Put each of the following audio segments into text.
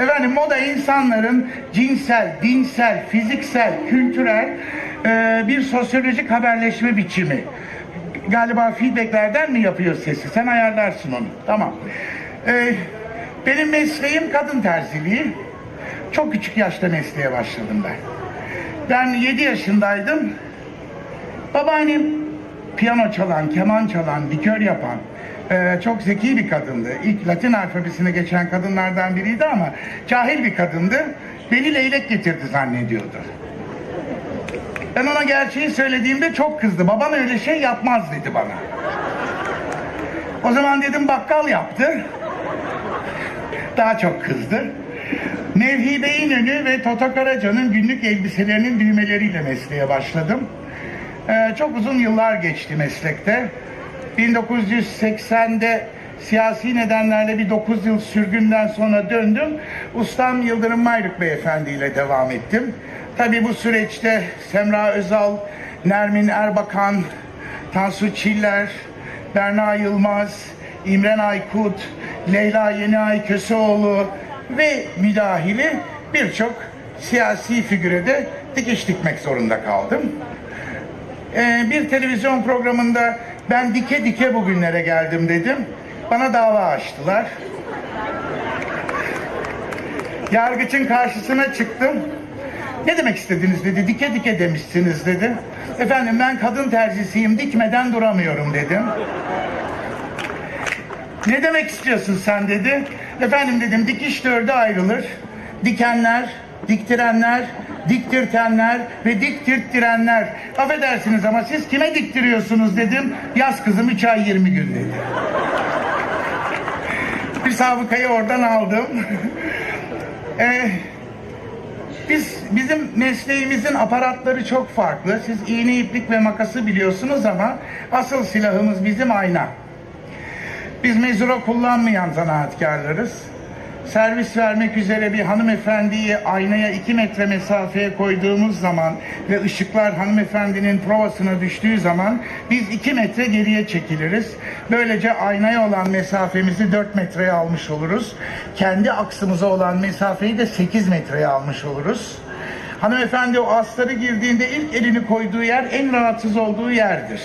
Efendim moda insanların cinsel, dinsel, fiziksel, kültürel e, bir sosyolojik haberleşme biçimi. Galiba feedbacklerden mi yapıyor sesi? Sen ayarlarsın onu. Tamam. E, benim mesleğim kadın terziliği. Çok küçük yaşta mesleğe başladım ben. Ben 7 yaşındaydım. Babaannem piyano çalan, keman çalan, likör yapan, e, çok zeki bir kadındı. İlk Latin alfabesine geçen kadınlardan biriydi ama cahil bir kadındı. Beni leylek getirdi zannediyordu. Ben ona gerçeği söylediğimde çok kızdı. Babam öyle şey yapmaz dedi bana. O zaman dedim bakkal yaptı. Daha çok kızdı. Mevhi Beyinönü ve Toto Karaca'nın günlük elbiselerinin düğmeleriyle mesleğe başladım. Ee, çok uzun yıllar geçti meslekte. 1980'de siyasi nedenlerle bir 9 yıl sürgünden sonra döndüm. Ustam Yıldırım Mayrık Beyefendi ile devam ettim. Tabii bu süreçte Semra Özal, Nermin Erbakan, Tansu Çiller, Berna Yılmaz, İmren Aykut, Leyla Yeniay Köseoğlu ve müdahili birçok siyasi figüre de dikiş dikmek zorunda kaldım. Ee, bir televizyon programında ben dike dike bugünlere geldim dedim. Bana dava açtılar. Yargıçın karşısına çıktım. Ne demek istediniz dedi. Dike dike demişsiniz dedi. Efendim ben kadın terzisiyim dikmeden duramıyorum dedim. Ne demek istiyorsun sen dedi. Efendim dedim dikiş dörde ayrılır. Dikenler, diktirenler, diktirtenler ve diktirttirenler. Affedersiniz ama siz kime diktiriyorsunuz dedim. Yaz kızım 3 ay 20 gün dedi. Bir sabıkayı oradan aldım. Ee, biz bizim mesleğimizin aparatları çok farklı. Siz iğne, iplik ve makası biliyorsunuz ama asıl silahımız bizim ayna. Biz mezura kullanmayan zanaatkarlarız. Servis vermek üzere bir hanımefendiyi aynaya iki metre mesafeye koyduğumuz zaman ve ışıklar hanımefendinin provasına düştüğü zaman biz iki metre geriye çekiliriz. Böylece aynaya olan mesafemizi 4 metreye almış oluruz. Kendi aksımıza olan mesafeyi de 8 metreye almış oluruz. Hanımefendi o astarı girdiğinde ilk elini koyduğu yer en rahatsız olduğu yerdir.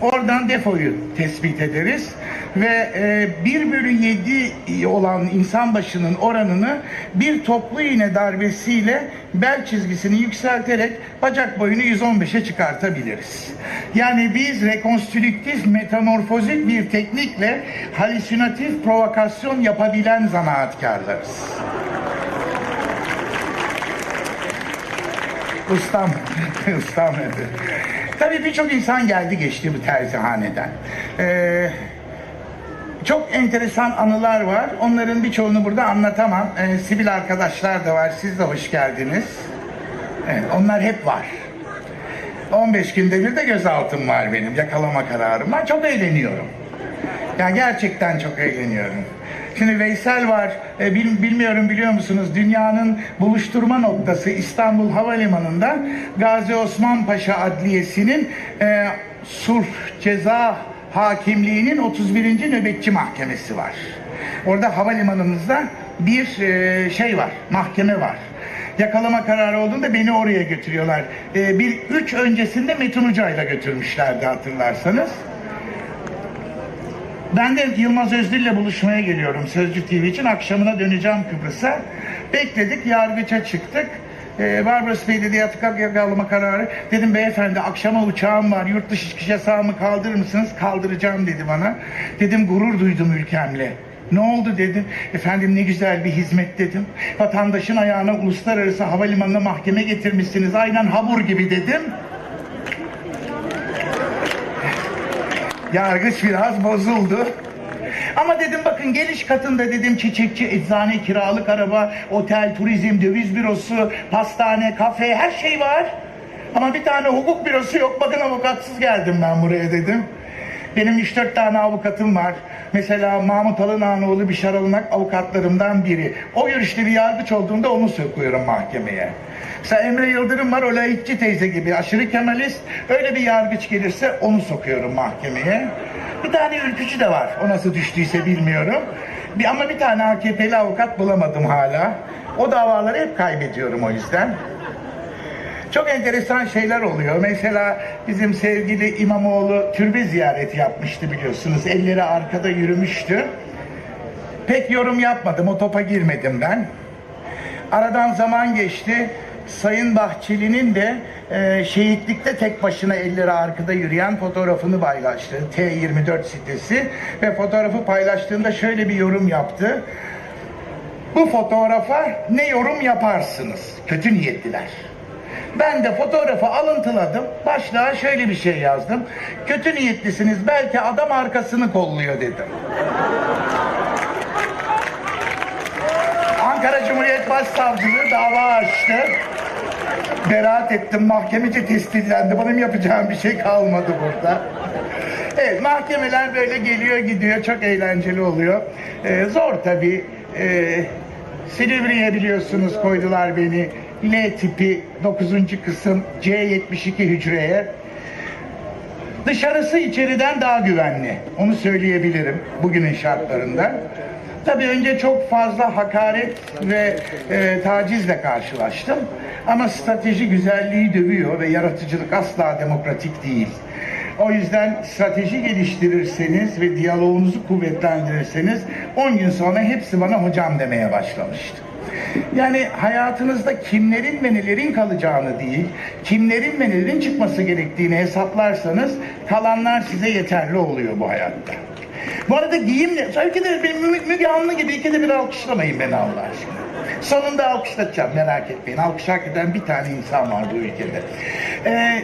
Oradan defoyu tespit ederiz ve e, 1 bölü 7 olan insan başının oranını bir toplu iğne darbesiyle bel çizgisini yükselterek bacak boyunu 115'e çıkartabiliriz. Yani biz rekonstrüktif metamorfozik bir teknikle halüsinatif provokasyon yapabilen zanaatkarlarız. Ustam, ustam dedi. Tabii birçok insan geldi geçti bu terzihaneden. Ee, çok enteresan anılar var. Onların birçoğunu burada anlatamam. Ee, sivil arkadaşlar da var. Siz de hoş geldiniz. Evet, onlar hep var. 15 günde bir de gözaltım var benim. Yakalama kararım var. Çok eğleniyorum. Yani gerçekten çok eğleniyorum. Şimdi Veysel var. E, bil- bilmiyorum biliyor musunuz? Dünyanın buluşturma noktası İstanbul Havalimanı'nda Gazi Osman Paşa Adliyesi'nin e, sulh ceza hakimliğinin 31. nöbetçi mahkemesi var. Orada havalimanımızda bir e, şey var, mahkeme var. Yakalama kararı olduğunda beni oraya götürüyorlar. E, bir üç öncesinde Metin Uca'yla götürmüşlerdi hatırlarsanız. Ben de Yılmaz Özdil'le buluşmaya geliyorum Sözcü TV için. Akşamına döneceğim Kıbrıs'a. Bekledik, yargıça çıktık. Ee, Barbaros Bey dedi yatık yakalama kararı. Dedim beyefendi akşama uçağım var. Yurt dışı çıkış yasağımı kaldırır mısınız? Kaldıracağım dedi bana. Dedim gurur duydum ülkemle. Ne oldu dedim. Efendim ne güzel bir hizmet dedim. Vatandaşın ayağına uluslararası havalimanına mahkeme getirmişsiniz. Aynen habur gibi dedim. Yargıç biraz bozuldu. Ama dedim bakın geliş katında dedim çiçekçi, eczane, kiralık araba, otel, turizm, döviz bürosu, pastane, kafe her şey var. Ama bir tane hukuk bürosu yok. Bakın avukatsız geldim ben buraya dedim. Benim 3-4 tane avukatım var. Mesela Mahmut Alınağanoğlu bir şaralınak avukatlarımdan biri. O görüşte bir yargıç olduğunda onu sokuyorum mahkemeye. Mesela Emre Yıldırım var o laikçi teyze gibi aşırı kemalist. Öyle bir yargıç gelirse onu sokuyorum mahkemeye. Bir tane ülkücü de var. O nasıl düştüyse bilmiyorum. Bir, ama bir tane AKP'li avukat bulamadım hala. O davaları hep kaybediyorum o yüzden. Çok enteresan şeyler oluyor. Mesela bizim sevgili İmamoğlu türbe ziyareti yapmıştı biliyorsunuz. Elleri arkada yürümüştü. Pek yorum yapmadım. O topa girmedim ben. Aradan zaman geçti. Sayın Bahçeli'nin de e, şehitlikte tek başına elleri arkada yürüyen fotoğrafını paylaştı. T24 sitesi ve fotoğrafı paylaştığında şöyle bir yorum yaptı. Bu fotoğrafa ne yorum yaparsınız? Kötü niyetliler. Ben de fotoğrafı alıntıladım. Başlığa şöyle bir şey yazdım. Kötü niyetlisiniz. Belki adam arkasını kolluyor dedim. Ankara Cumhuriyet Başsavcılığı dava açtı. Beraat ettim. Mahkemece tescillendi. Benim yapacağım bir şey kalmadı burada. Evet mahkemeler böyle geliyor gidiyor. Çok eğlenceli oluyor. Ee, zor tabii. Ee, Silivri'ye biliyorsunuz koydular beni. L tipi 9. kısım C72 hücreye. Dışarısı içeriden daha güvenli. Onu söyleyebilirim bugünün şartlarında. Tabii önce çok fazla hakaret ve e, tacizle karşılaştım. Ama strateji güzelliği dövüyor ve yaratıcılık asla demokratik değil. O yüzden strateji geliştirirseniz ve diyaloğunuzu kuvvetlendirirseniz 10 gün sonra hepsi bana hocam demeye başlamıştı. Yani hayatınızda kimlerin ve nelerin kalacağını değil, kimlerin ve nelerin çıkması gerektiğini hesaplarsanız kalanlar size yeterli oluyor bu hayatta. Bu arada giyimle, belki de bir Mü- Müge Anlı gibi ikide bir alkışlamayın beni Allah aşkına. Sonunda alkışlatacağım merak etmeyin. Alkış hak eden bir tane insan var bu ülkede. Ee,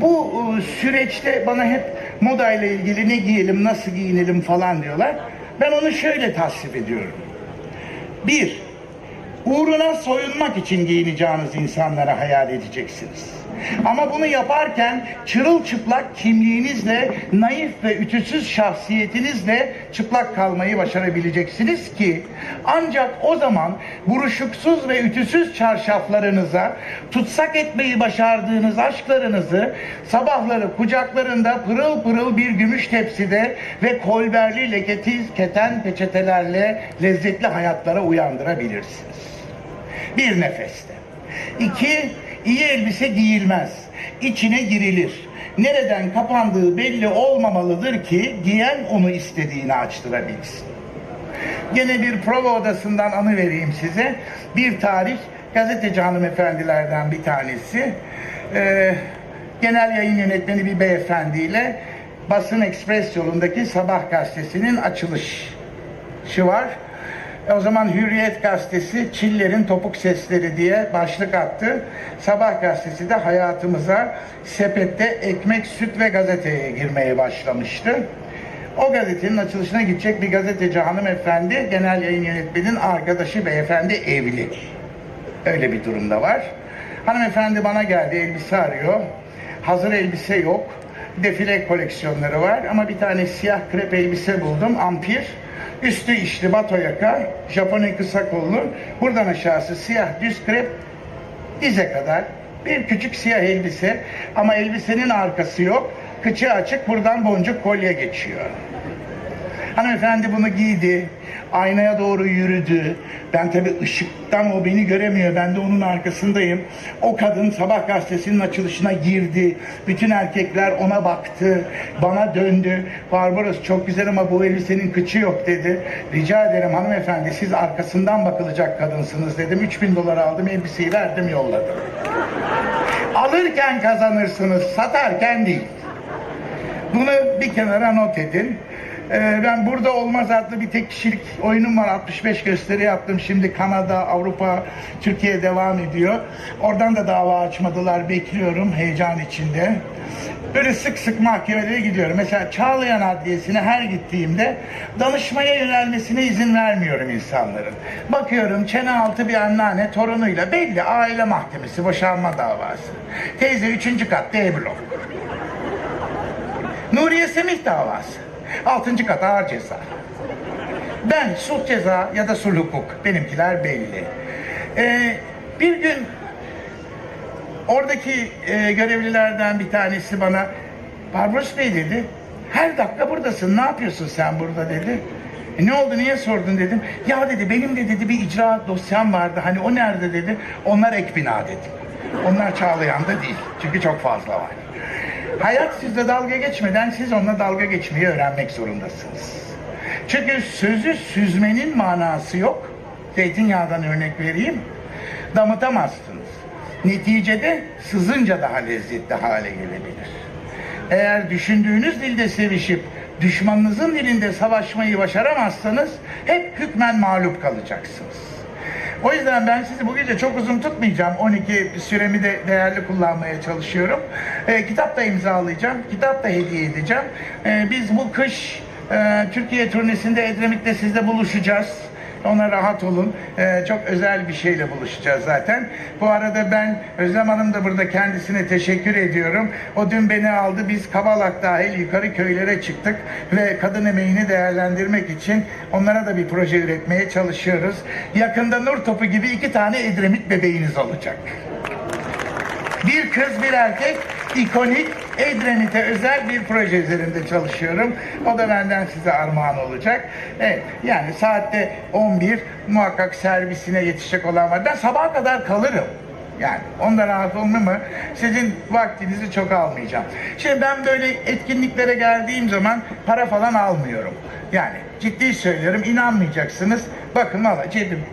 bu e, süreçte bana hep moda ile ilgili ne giyelim, nasıl giyinelim falan diyorlar. Ben onu şöyle tasvip ediyorum. Bir, uğruna soyunmak için giyineceğiniz insanlara hayal edeceksiniz. Ama bunu yaparken çırılçıplak kimliğinizle, naif ve ütüsüz şahsiyetinizle çıplak kalmayı başarabileceksiniz ki ancak o zaman buruşuksuz ve ütüsüz çarşaflarınıza tutsak etmeyi başardığınız aşklarınızı sabahları kucaklarında pırıl pırıl bir gümüş tepside ve kolberli leketiz keten peçetelerle lezzetli hayatlara uyandırabilirsiniz. Bir nefeste. İki, iyi elbise giyilmez. İçine girilir. Nereden kapandığı belli olmamalıdır ki giyen onu istediğini açtırabilsin. Gene bir prova odasından anı vereyim size. Bir tarih gazeteci hanımefendilerden bir tanesi. Ee, genel yayın yönetmeni bir beyefendiyle Basın Ekspres yolundaki Sabah gazetesinin açılışı var. E, O zaman Hürriyet gazetesi Çillerin Topuk Sesleri diye başlık attı. Sabah gazetesi de hayatımıza sepette ekmek, süt ve gazeteye girmeye başlamıştı. O gazetenin açılışına gidecek bir gazeteci hanımefendi, genel yayın yönetmeninin arkadaşı beyefendi evli. Öyle bir durumda var. Hanımefendi bana geldi, elbise arıyor. Hazır elbise yok. Defile koleksiyonları var ama bir tane siyah krep elbise buldum, ampir. Üstü işli bato yaka, Japon kısa kollu. Buradan aşağısı siyah düz krep, dize kadar. Bir küçük siyah elbise ama elbisenin arkası yok. Kıçı açık, buradan boncuk kolye geçiyor. Hanımefendi bunu giydi. Aynaya doğru yürüdü. Ben tabii ışıktan o beni göremiyor. Ben de onun arkasındayım. O kadın sabah gazetesinin açılışına girdi. Bütün erkekler ona baktı. Bana döndü. Barbaros çok güzel ama bu elbisenin kıçı yok dedi. Rica ederim hanımefendi siz arkasından bakılacak kadınsınız dedim. 3000 dolar aldım elbiseyi verdim yolladım. Alırken kazanırsınız, satarken değil. Bunu bir kenara not edin. Ee, ben burada olmaz adlı bir tek kişilik oyunum var. 65 gösteri yaptım. Şimdi Kanada, Avrupa, Türkiye devam ediyor. Oradan da dava açmadılar. Bekliyorum heyecan içinde. Böyle sık sık mahkemelere gidiyorum. Mesela Çağlayan Adliyesi'ne her gittiğimde danışmaya yönelmesine izin vermiyorum insanların. Bakıyorum çene altı bir anneanne torunuyla belli aile mahkemesi boşanma davası. Teyze üçüncü kat D blok. Nuriye Semih davası. Altıncı kat ağır ceza. Ben sulh ceza ya da sulh hukuk. Benimkiler belli. Ee, bir gün oradaki e, görevlilerden bir tanesi bana Barbaros Bey dedi. Her dakika buradasın. Ne yapıyorsun sen burada dedi. E, ne oldu niye sordun dedim. Ya dedi benim de dedi bir icra dosyam vardı. Hani o nerede dedi. Onlar ek bina dedim. Onlar Çağlayan'da değil. Çünkü çok fazla var. Hayat sizle dalga geçmeden siz onunla dalga geçmeyi öğrenmek zorundasınız. Çünkü sözü süzmenin manası yok. Zeytinyağından örnek vereyim. Damıtamazsınız. Neticede sızınca daha lezzetli hale gelebilir. Eğer düşündüğünüz dilde sevişip düşmanınızın dilinde savaşmayı başaramazsanız hep hükmen mağlup kalacaksınız. O yüzden ben sizi bu gece çok uzun tutmayacağım. 12 süremi de değerli kullanmaya çalışıyorum. Ee, kitap da imzalayacağım. Kitap da hediye edeceğim. Ee, biz bu kış e, Türkiye turnesinde Edremit'te sizle buluşacağız. Ona rahat olun. Ee, çok özel bir şeyle buluşacağız zaten. Bu arada ben Özlem Hanım da burada kendisine teşekkür ediyorum. O dün beni aldı. Biz Kavalak dahil yukarı köylere çıktık ve kadın emeğini değerlendirmek için onlara da bir proje üretmeye çalışıyoruz. Yakında nur topu gibi iki tane Edremit bebeğiniz olacak. Bir kız bir erkek ikonik Edremit'e özel bir proje üzerinde çalışıyorum. O da benden size armağan olacak. Evet, yani saatte 11 muhakkak servisine yetişecek olan var. Ben sabaha kadar kalırım. Yani onda rahat olma mı? Sizin vaktinizi çok almayacağım. Şimdi ben böyle etkinliklere geldiğim zaman para falan almıyorum. Yani ciddi söylüyorum inanmayacaksınız. Bakın valla cebim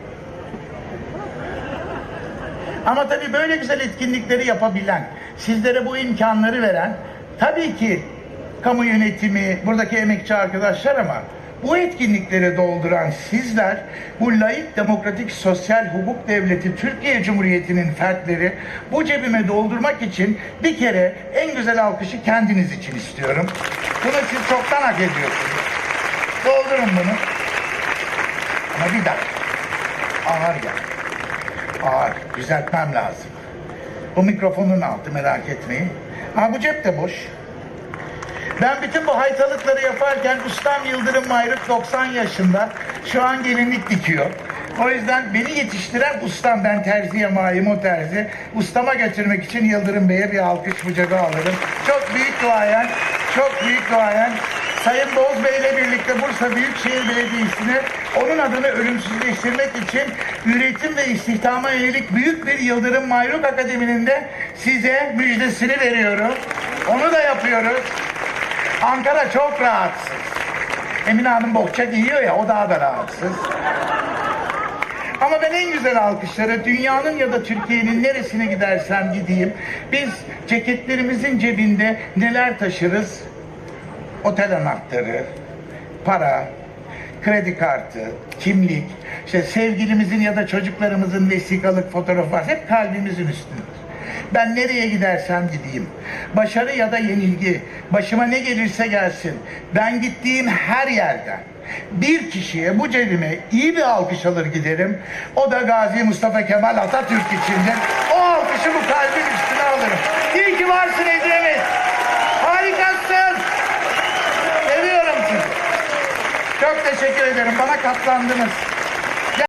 ama tabii böyle güzel etkinlikleri yapabilen, sizlere bu imkanları veren, tabii ki kamu yönetimi, buradaki emekçi arkadaşlar ama bu etkinlikleri dolduran sizler, bu laik, demokratik, sosyal hukuk devleti Türkiye Cumhuriyeti'nin fertleri bu cebime doldurmak için bir kere en güzel alkışı kendiniz için istiyorum. Bunu siz çoktan hak ediyorsunuz. Doldurun bunu. Ama bir dakika. Ağır gel ağır. Düzeltmem lazım. Bu mikrofonun altı merak etmeyin. Ha bu cep de boş. Ben bütün bu haytalıkları yaparken ustam Yıldırım Mayrık 90 yaşında. Şu an gelinlik dikiyor. O yüzden beni yetiştiren ustam. Ben terziye mayım o terzi. Ustama götürmek için Yıldırım Bey'e bir alkış bu cebe alırım. Çok büyük duayen, çok büyük duayen. Sayın Boz Bey ile birlikte Bursa Büyükşehir Belediyesi'ne onun adını ölümsüzleştirmek için üretim ve istihdama yönelik büyük bir Yıldırım Mayruk Akademi'nin de size müjdesini veriyorum. Onu da yapıyoruz. Ankara çok rahatsız. Emine Hanım bohça giyiyor ya o daha da rahatsız. Ama ben en güzel alkışları dünyanın ya da Türkiye'nin neresine gidersem gideyim. Biz ceketlerimizin cebinde neler taşırız? Otel anahtarı, para, kredi kartı, kimlik, işte sevgilimizin ya da çocuklarımızın vesikalık fotoğrafı var. Hep kalbimizin üstündedir. Ben nereye gidersem gideyim, başarı ya da yenilgi, başıma ne gelirse gelsin, ben gittiğim her yerden bir kişiye bu cebime iyi bir alkış alır giderim. O da Gazi Mustafa Kemal Atatürk içindir. O alkışı bu kalbin üstüne alırım. İyi ki varsın Edremit. Harikasın. Seviyorum sizi. Çok teşekkür ederim. Bana katlandınız.